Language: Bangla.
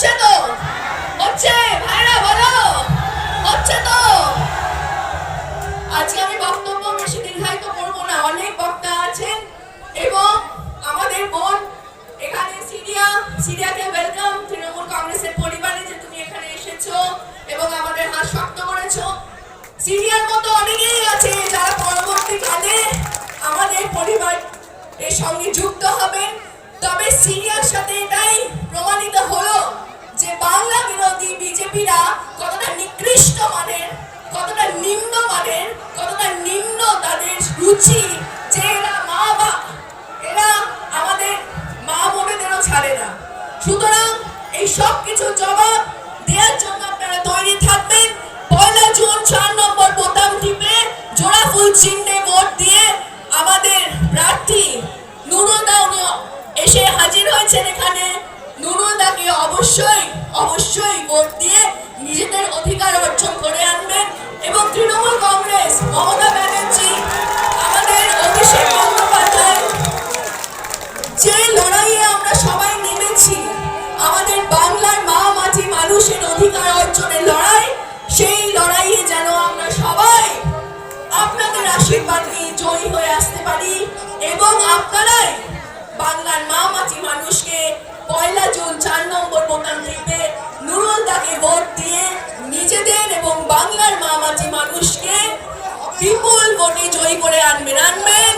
হচ্ছে তো হচ্ছে ভাইরা, বলো হচ্ছে তো আজকে আমি বক্তব্য বেশি দীর্ঘায়িত করব না, অনেক বক্তা আছেন এবং আমাদের এখানে সিরিয়া, সিরিয়াকে ওয়েলকাম তৃণমূল কংগ্রেসের পরিবারে যে তুমি এখানে এসেছ এবং আমাদের হাত শক্ত করেছ। সিরিয়ার মতো অনেকেই আছে যারা পরবর্তীকালে আমাদের পরিবার এর সঙ্গে যুক্ত হবেন। তবে সিরিয়ার সাথে তাদের যে এরা মা বা এরা আমাদের মা বোনেদেরও ছাড়ে না। সুতরাং এই সব কিছু জবাব দেওয়ার জন্য আপনারা তৈরি থাকবেন। পয়লা জুন চার নম্বর বোতাম টিপে জোড়া ফুল চিহ্নে ভোট দিয়ে আমাদের প্রার্থী নুরুদা উনি এসে হাজির হয়েছেন এখানে। নুরুদাকে অবশ্যই অবশ্যই ভোট দিয়ে জয়ী হয়ে আসতে পারি এবং আপনারাই বাংলার মা মাটি মানুষকে পয়লা জুন চার নম্বর বোতাম টিপে নুরুল দাকে ভোট দিয়ে নিজেদের এবং বাংলার মা মাটি মানুষকে বিপুল ভোটে জয়ী করে আনবেন আনবেন।